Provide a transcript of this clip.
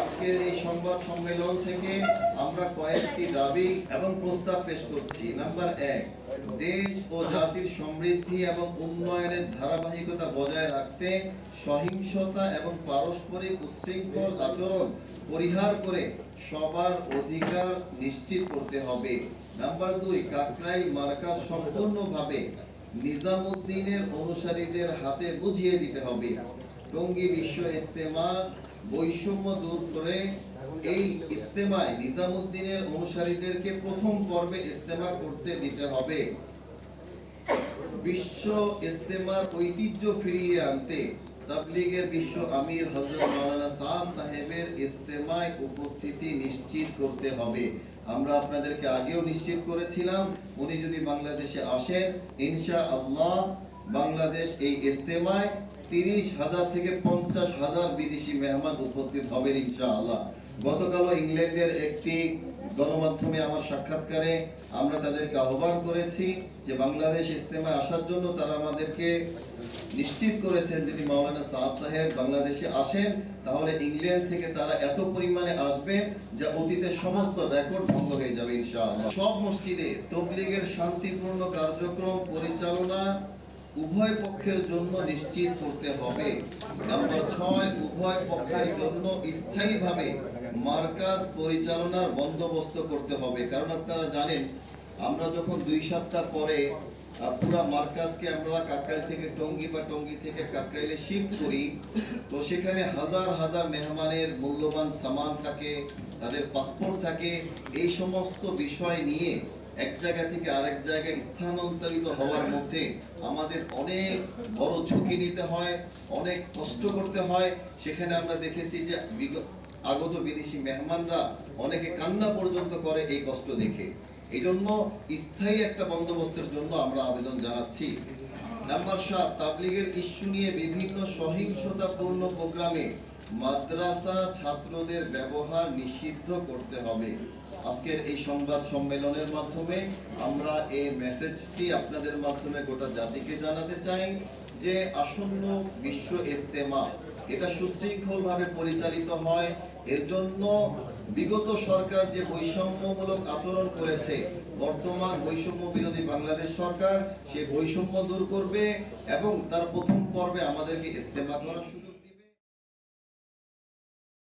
আজকের এই সংবাদ সম্মেলন থেকে আমরা কয়েকটি দাবি এবং প্রস্তাব পেশ করছি। নাম্বার এক, দেশ ও জাতির সমৃদ্ধি এবং উন্নয়নের ধারাবাহিকতা বজায় রাখতে সহিংসতা এবং পারস্পরিক উচ্ছৃঙ্খল আচরণ পরিহার করে সবার অধিকার নিশ্চিত করতে হবে। নাম্বার দুই, কাকরাইল মার্কাজ সম্পূর্ণভাবে নিজামুদ্দিনের অনুসারীদের হাতে বুঝিয়ে দিতে হবে। টঙ্গী বিশ্ব ইস্তেমার বৈষম্য দূর করে এই ইস্তেমায় নিজামুদ্দিনের অনুসারীদেরকে প্রথম পর্বে ইস্তেমা করতে দিতে হবে। বিশ্ব ইস্তেমার ঐতিহ্য ফিরিয়ে আনতে তাবলিগের বিশ্ব আমির হযরত মাওলানা সাদ সাহেবের ইস্তেমায় উপস্থিতি নিশ্চিত করতে হবে। আমরা আপনাদেরকে আগেও নিশ্চিত করেছিলাম, উনি যদি বাংলাদেশে আসেন ইনশা আল্লাহ বাংলাদেশ এই ইস্তেমায় তিরিশ হাজার থেকে পঞ্চাশ হাজার বিদেশি মেহমান উপস্থিত হবেন ইনশাআল্লাহ। গতকালও ইংল্যান্ডের একটি গণমাধ্যমে আমার সাক্ষাৎকারে আমরা তাদেরকে আহ্বান করেছি যে বাংলাদেশ ইস্তেমায় আসার জন্য তারা আমাদেরকে নিশ্চিত করেছেন যদি মাওলানা সাদ সাহেব বাংলাদেশে আসেন, তাহলে ইংল্যান্ড থেকে তারা এত পরিমাণে আসবে যা অতীতের সমস্ত রেকর্ড ভঙ্গ হয়ে যাবে ইনশাআল্লাহ। সব মসজিদে তবলিগের শান্তিপূর্ণ কার্যক্রম পরিচালনা উভয় পক্ষের জন্য নিশ্চিত করতে হবে। নাম্বার ছয়, উভয় পক্ষের জন্য স্থায়ীভাবে মার্কাজ পরিচালনার বন্দোবস্ত করতে হবে। কারণ আপনারা জানেন, আমরা যখন দুই সপ্তাহ পরে পুরা মার্কাজকে আমরা কাকরাইল থেকে টঙ্গী বা টঙ্গী থেকে কাকরাইলে শিফট করি, তো সেখানে হাজার হাজার মেহমানের মূল্যবান সামান থাকে, তাদের পাসপোর্ট থাকে। এই সমস্ত বিষয় নিয়ে এক জায়গা থেকে আরেক জায়গায় স্থানান্তরিত হওয়ার মধ্যে আমাদের অনেক বড় ঝুঁকি নিতে হয়, অনেক কষ্ট করতে হয়। সেখানে আমরা দেখেছি যে আগত বিদেশি মেহমানরা অনেকে কান্না পর্যন্ত করে এই কষ্ট দেখে। এই জন্য স্থায়ী একটা বন্দোবস্তের জন্য আমরা আবেদন জানাচ্ছি। নাম্বার সাত, তাবলিগের ইস্যু নিয়ে বিভিন্ন সহিংসতাপূর্ণ প্রোগ্রামে মাদ্রাসা ছাত্রদের ব্যবহার নিষিদ্ধ করতে হবে। আজকের এই সংবাদ সম্মেলনের মাধ্যমে আমরা এই মেসেজটি আপনাদের মাধ্যমে গোটা জাতিকে জানাতে চাই যে আসন্ন বিশ্ব ইস্তেমা এটা সুশৃঙ্খলভাবে পরিচালিত হয়। এর জন্য বিগত সরকার যে বৈষম্যমূলক আচরণ করেছে, বর্তমান বৈষম্য বিরোধী বাংলাদেশ সরকার সে বৈষম্য দূর করবে এবং তার প্রথম পর্বে আমাদেরকে ইস্তেমা করার সুযোগ